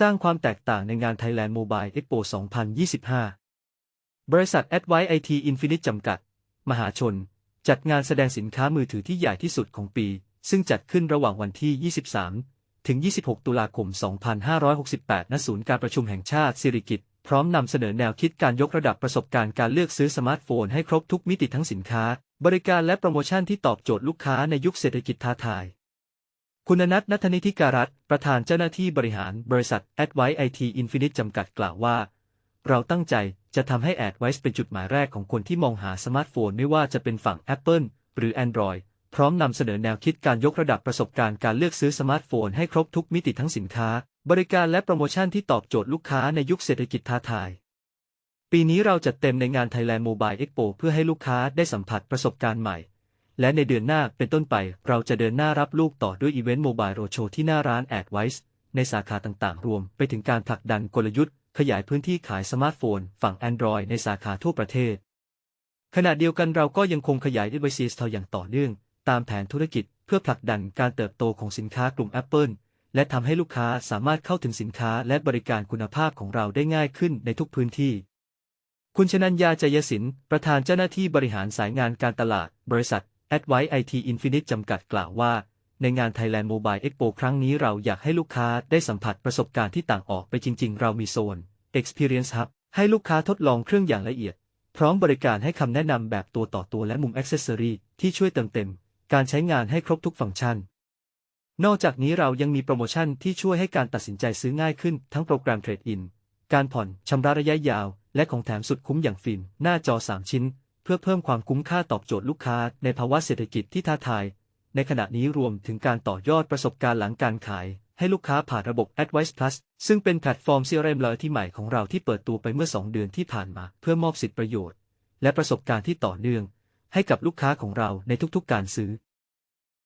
สร้างความแตกต่างในงาน Thailand Mobile Expo 2025 บริษัท Advice IT Infinite จำกัด มหาชน จัดงานแสดงสินค้ามือถือที่ใหญ่ที่สุดของปี ซึ่งจัดขึ้นระหว่างวันที่ 23 ถึง 26 ตุลาคม 2568 ณ ศูนย์การประชุมแห่งชาติสิริกิติ์พร้อมนำเสนอแนวคิดการยกระดับประสบการณ์การเลือกซื้อสมาร์ทโฟนให้ครบทุกมิติทั้งสินค้า บริการและโปรโมชั่นที่ตอบโจทย์ลูกค้าในยุคเศรษฐกิจท้าทาย คุณนัทนัทนิธิการัตประธานเจ้าหน้าที่บริหารบริษัท Advice IT Infinite จำกัดกล่าวว่า เราตั้งใจจะทำให้ Advice เป็นจุดหมายแรกของคนที่มองหาสมาร์ทโฟนไม่ว่าจะเป็นฝั่ง Apple หรือ Android พร้อมนำเสนอแนวคิดการยกระดับประสบการณ์การเลือกซื้อสมาร์ทโฟนให้ครบทุกมิติทั้งสินค้า บริการและโปรโมชั่นที่ตอบโจทย์ลูกค้าในยุคเศรษฐกิจท้าทาย ปีนี้เราจัดเต็มในงาน Thailand Mobile Expo เพื่อให้ลูกค้าได้สัมผัสประสบการณ์ใหม่ และในเดือนหน้าเป็นต้นไปเราจะเดินหน้ารับลูกต่อด้วยอีเวนต์โมบายโรโชที่หน้าร้าน Advice ในสาขาต่างๆ รวมไปถึงการผลักดันกลยุทธ์ ขยายพื้นที่ขายสมาร์ทโฟน ฝั่ง Android ในสาขาทั่วประเทศ ขณะเดียวกันเราก็ยังคงขยาย Devices Store อย่างต่อเนื่อง ตามแผนธุรกิจเพื่อผลักดันการเติบโตของสินค้ากลุ่ม Apple และทำให้ลูกค้าสามารถเข้าถึงสินค้าและบริการคุณภาพของเราได้ง่ายขึ้นในทุกพื้นที่ คุณชนัญญาจยศินประธานเจ้าหน้าที่บริหารสายงานการตลาด บริษัท Advice IT Infinite จำกัดกล่าวว่า ในงาน Thailand Mobile Expo ครั้งนี้เราอยากให้ลูกค้าได้สัมผัสประสบการณ์ที่ต่างออกไปจริง ๆ เรามีโซน Experience Hub ให้ลูกค้าทดลองเครื่องอย่างละเอียด พร้อมบริการให้คำแนะนำแบบตัวต่อตัวและมุม Accessory ที่ช่วยเติมเต็ม การใช้งานให้ครบทุกฟังก์ชัน นอกจากนี้เรายังมีโปรโมชั่นที่ช่วยให้การตัดสินใจซื้อง่ายขึ้น ทั้งโปรแกรมเทรดอินการผ่อนชำระระยะยาว และของแถมสุดคุ้มอย่างฟิล์มหน้าจอ 3 ชิ้น เพื่อเพิ่มความคุ้มค่าตอบโจทย์ลูกค้าในภาวะเศรษฐกิจที่ท้าทาย ในขณะนี้รวมถึงการต่อยอดประสบการณ์หลังการขาย ให้ลูกค้าผ่านระบบ Advice Plus ซึ่งเป็นแพลตฟอร์ม CRM เลยที่ใหม่ของเราที่เปิดตัวไปเมื่อ 2 เดือนที่ผ่านมา เพื่อมอบสิทธิประโยชน์ และประสบการณ์ที่ต่อเนื่อง ให้กับลูกค้าของเราในทุกๆการซื้อ